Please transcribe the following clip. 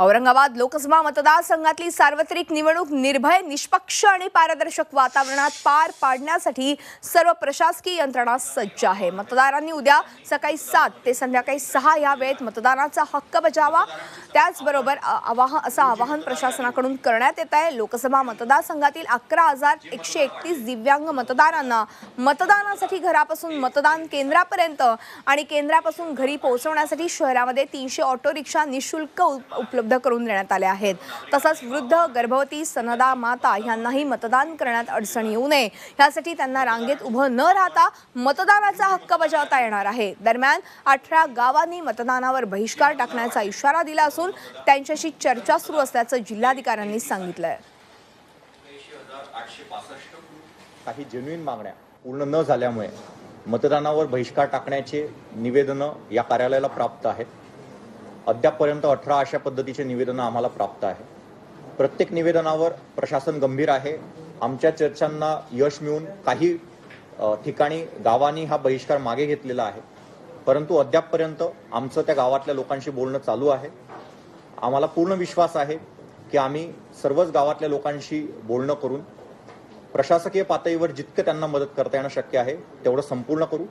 औरंगाबाद लोकसभा मतदारसंघातली सार्वत्रिक निवडणूक निर्भय निष्पक्ष आणि पारदर्शक वातावरणात पार पाडण्यासाठी सर्व प्रशासकीय यंत्रणा सज्ज आहे. मतदारांनी उद्या सकाळी सात ते संध्याकाळी सहा या वेळेत मतदानाचा हक्क बजावा. त्याचबरोबर आवाहन असं आवाहन प्रशासनाकडून करण्यात येत आहे. लोकसभा मतदारसंघातील अकरा हजार एकशे एकतीस दिव्यांग मतदारांना मतदानासाठी घरापासून मतदान केंद्रापर्यंत आणि केंद्रापासून घरी पोहोचवण्यासाठी शहरामध्ये तीनशे ऑटो रिक्षा निशुल्क उप- उपलब्ध करून देण्यात आल्या आहेत. तसंच वृद्ध गर्भवती सनदा माता यांनाही मतदान करण्यात अडचण येऊ नये. यासाठी त्यांना रांगेत उभं न राहता मतदानाचा हक्क बजावता येणार आहे. दरम्यान अठरा गावांनी मतदानावर बहिष्कार टाकण्याचा इशारा दिला असून त्यांच्याशी चर्चा सुरू असल्याचं जिल्हाधिकाऱ्यांनी सांगितलंय. काही जेन्युइन मागण्या पूर्ण न झाल्यामुळे मतदानावर बहिष्कार टाकण्याचे निवेदनं या कार्यालयाला प्राप्त आहेत. अद्यापपर्यंत अठरा अशा पद्धतीचे निवेदनं आम्हाला प्राप्त आहे. प्रत्येक निवेदनावर प्रशासन गंभीर आहे. आमच्या चर्चांना यश मिळून काही ठिकाणी गावांनी हा बहिष्कार मागे घेतलेला आहे. परंतु अद्यापपर्यंत आमचं त्या गावातल्या लोकांशी बोलणं चालू आहे. आम्हाला पूर्ण विश्वास आहे की आम्ही सर्वच गावातल्या लोकांशी बोलणं करून प्रशासकीय पातळीवर जितकं त्यांना मदत करता येणं शक्य आहे तेवढं संपूर्ण करू.